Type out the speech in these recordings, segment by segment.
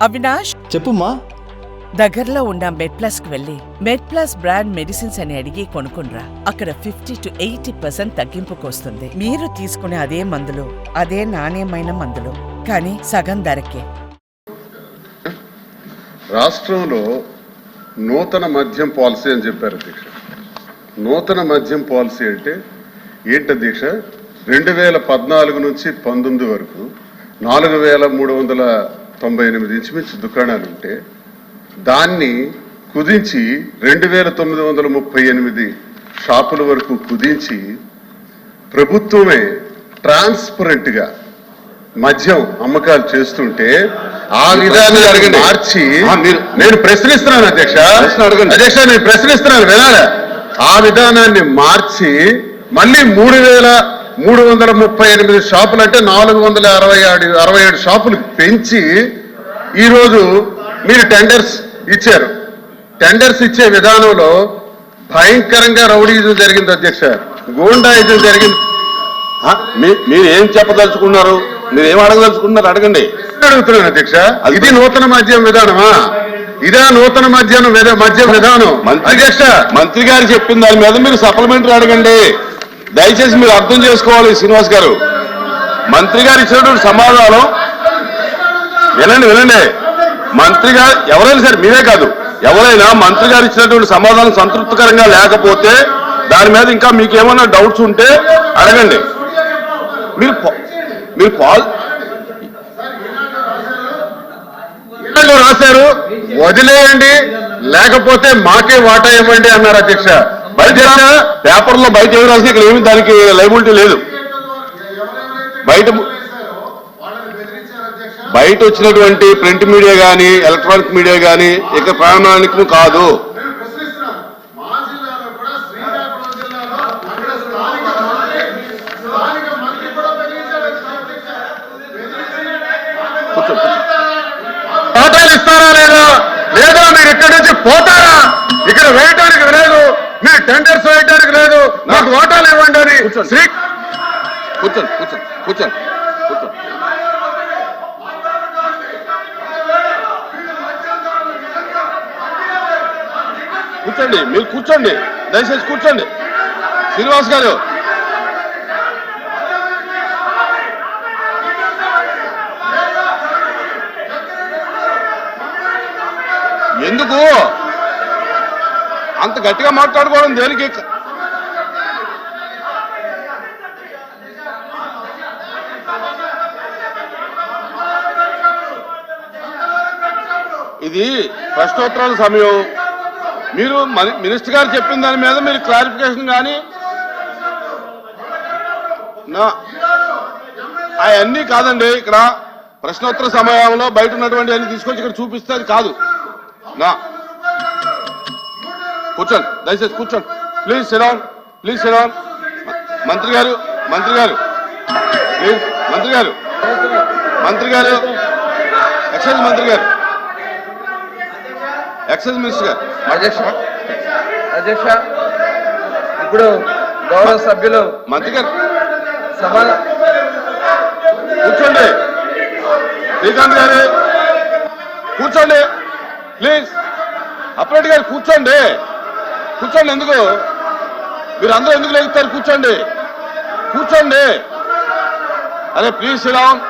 అవినాష్? చెప్పుమా దగ్గరలో ఉన్న మెడ్ ప్లస్కు వెళ్ళి మెడ్ ప్లస్ బ్రాండ్ మెడిసిన్స్ అని అడిగి కొనుక్కునరా అక్కడ ఫిఫ్టీ టు ఎయిటీ పర్సెంట్ తగ్గింపుకు వస్తుంది మీరు తీసుకునే అదే మందులు అదే నాణ్యమైన మందులు కానీ సగం ధరకే. రాష్ట్రంలో నూతన మద్యం పాలసీ అని చెప్పారు అధ్యక్ష నూతన మద్యం పాలసీ అంటే ఏంటి అధ్యక్ష రెండు వేల పద్నాలుగు నుంచి పంతొమ్మిది వరకు నాలుగు వేల మూడు వందల తొంభై ఎనిమిది ఇంచుమించు దుకాణాలు ఉంటే దాన్ని కుదించి రెండు వేల తొమ్మిది వందల ముప్పై ఎనిమిది షాపుల వరకు కుదించి ప్రభుత్వమే ట్రాన్స్పరెంట్గా మద్యం అమ్మకాలు చేస్తుంటే ఆ విధానం. మార్చి నేను ప్రశ్నిస్తున్నాను అధ్యక్ష. అధ్యక్ష నేను ప్రశ్నిస్తున్నాను వినాలా ఆ విధానాన్ని మార్చి మళ్ళీ మూడు వేల మూడు వందల ముప్పై ఎనిమిది షాపులు అంటే నాలుగు వందల అరవై ఏడు అరవై ఏడు షాపులు పెంచి ఈరోజు మీరు టెండర్స్ ఇచ్చారు. టెండర్స్ ఇచ్చే విధానంలో భయంకరంగా రౌడీజం జరిగింది అధ్యక్ష. గూండాయిజం జరిగింది. మీరు ఏం చెప్పదలుచుకున్నారు? మీరు ఏం అడగదలుచుకున్నారు? అడగండి. అడుగుతున్నాను అధ్యక్ష. ఇది నూతన మద్యం విధానమా? ఇదే నూతన మద్యం మద్యం విధానం? అధ్యక్ష. మంత్రి గారు చెప్పిన దాని మీద మీరు సప్లిమెంటరీ అడగండి. దయచేసి మీరు అర్థం చేసుకోవాలి శ్రీనివాస్ గారు. మంత్రి గారు ఇచ్చినటువంటి సమాధానం. వినండి వినండి. మంత్రి గారు ఎవరైనా సరే మీరే కాదు. ఎవరైనా మంత్రి గారు ఇచ్చినటువంటి సమాధానం సంతృప్తికరంగా లేకపోతే దాని మీద ఇంకా మీకు ఏమైనా డౌట్స్ ఉంటే అడగండి. మీరు మీరు పాల్ రాశారు? వదిలేయండి. లేకపోతే మాకే వాటా ఇవ్వండి అన్నారు అధ్యక్ష. బయట పేపర్లో బయట ఏమి రాసి ఇక్కడ ఏమి దానికి లైబిలిటీ లేదు. బయట బయట వచ్చినటువంటి ప్రింట్ మీడియా కానీ ఎలక్ట్రానిక్ మీడియా కానీ ఇక ప్రామాణికం కాదు. కూర్చో, కూర్చో. వాటాలు ఇస్తారా లేదా లేదా మీరు ఇక్కడి నుంచి పోతారా? ఇక్కడ వేయటానికి లేదు. మీరు టెండర్స్ వేయటానికి లేదు. నాకు వాటాలు ఇవ్వండి అని. శ్రీ కూర్చోండి కూర్చోండి కూర్చోండి కూర్చోండి. కూర్చోండి మీరు కూర్చోండి. దయచేసి కూర్చోండి. శ్రీనివాస్ గారు ఎందుకు? అంత గట్టిగా మాట్లాడుకోవడం దేనికి? ఇది ప్రశ్నోత్తరాల సమయం. మీరు మినిస్టర్ గారు చెప్పిన దాని మీద మీరు క్లారిఫికేషన్ కానీ నా అవన్నీ కాదండి. ఇక్కడ ప్రశ్నోత్తర సమయంలో బయట ఉన్నటువంటి అన్ని తీసుకొచ్చి ఇక్కడ చూపిస్తే అది కాదు. నా. కూర్చోండి దయచేసి కూర్చోండి. ప్లీజ్ సిడౌన్ ప్లీజ్ సిడౌన్ మంత్రి గారు మంత్రి గారు. ప్లీజ్ మంత్రి గారు. మంత్రి గారు. ఎక్సైజ్ మంత్రి గారు. ఎక్సైజ్ మినిస్టర్ గారు. అధ్యక్ష అధ్యక్ష ఇప్పుడు గౌరవ సభ్యులు మంత్రి గారు. సభ కూర్చోండి. శ్రీకాంత్ గారు. కూర్చోండి. ప్లీజ్. అప్రెడ్ గారు కూర్చోండి. కూర్చోండి ఎందుకు? మీరు అందరూ ఎందుకు లేగుతారు? కూర్చోండి. కూర్చోండి. అరే please Sriram.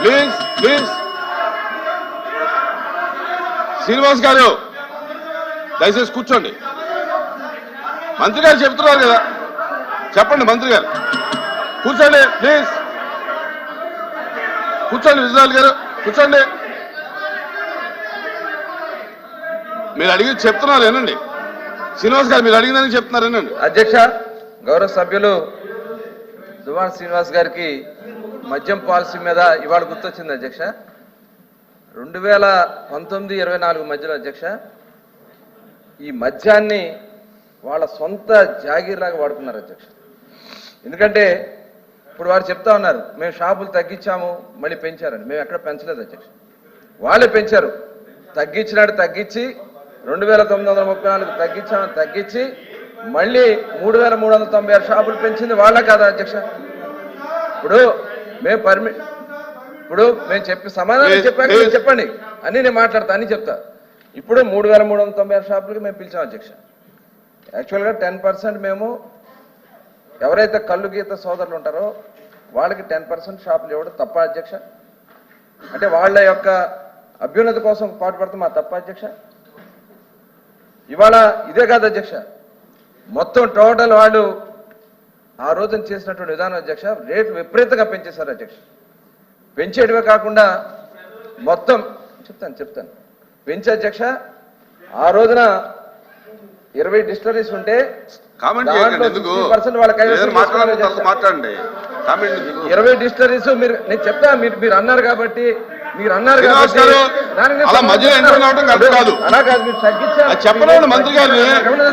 Please please. Srinivas garu దయచేసి కూర్చోండి. మంత్రి గారు చెప్తున్నారు కదా. చెప్పండి మంత్రి గారు. కూర్చోండి ప్లీజ్. కూర్చోండి విజయనాథ్ గారు కూర్చోండి. మీరు అడిగి చెప్తున్నారు ఏనండి శ్రీనివాస్ గారు మీరు అడిగిందని చెప్తున్నారు ఏనండి అధ్యక్ష గౌరవ సభ్యులు దువాన్ శ్రీనివాస్ గారికి మద్యం పాలసీ మీద ఇవాళ గుర్తొచ్చింది అధ్యక్ష. రెండు వేల పంతొమ్మిది ఇరవై నాలుగు మధ్యలో అధ్యక్ష ఈ మద్యాన్ని వాళ్ళ సొంత జాగీర్లాగా వాడుకున్నారు అధ్యక్ష. ఎందుకంటే ఇప్పుడు వారు చెప్తా ఉన్నారు మేము షాపులు తగ్గించాము మళ్ళీ పెంచారని. మేము ఎక్కడ పెంచలేదు అధ్యక్ష. వాళ్ళే పెంచారు. తగ్గించినాడు తగ్గించి రెండు వేల తొమ్మిది వందల ముప్పై నాలుగు తగ్గించామని తగ్గించి మళ్ళీ మూడు వేల మూడు వందల తొంభై ఆరు షాపులు పెంచింది వాళ్ళే కాదా అధ్యక్ష? ఇప్పుడు మేము పర్మి ఇప్పుడు మేము చెప్పి సమాధానం చెప్పాక చెప్పండి. అన్ని నేను మాట్లాడతా అన్ని చెప్తా. ఇప్పుడు మూడు వేల మూడు వందల తొంభై ఆరు షాపులకి మేము పిలిచాం అధ్యక్ష. యాక్చువల్గా టెన్ పర్సెంట్ మేము ఎవరైతే కళ్ళు గీత సోదరులు ఉంటారో వాళ్ళకి టెన్ పర్సెంట్ షాపులు ఇవ్వడం తప్ప అధ్యక్ష. అంటే వాళ్ళ యొక్క అభ్యున్నతి కోసం పాటుపడతాం మా తప్ప అధ్యక్ష. ఇవాళ ఇదే కాదు అధ్యక్ష. మొత్తం టోటల్ వాళ్ళు ఆ రోజున చేసినటువంటి విధానం అధ్యక్ష రేటు విపరీతంగా పెంచేశారు అధ్యక్ష. పెంచేటివే కాకుండా మొత్తం చెప్తాను చెప్తాను. పెంచే అధ్యక్ష ఆ రోజున ఇరవై డిస్టరీస్ ఉంటే కామెంట్ దాంట్లో చేయకండి ఎందుకు 50% వాళ్ళ కైవసం ఏదైనా మాట్లాడండి చేసుకోవాలి తక్కువ మాట్లాడండి కామెంట్ ఎందుకు? ఇరవై డిస్టరీస్ మీరు నేను చెప్తా మీరు మీరు అన్నారు కాబట్టి మీరు అన్నారు కాబట్టి గారు, అలా మధ్యలో ఎంటర్ కావడం కరెక్ట్ కాదు. అలా కాదు మీరు తగ్గించారు చెప్పలేండి మంత్రి. ఏమన్నా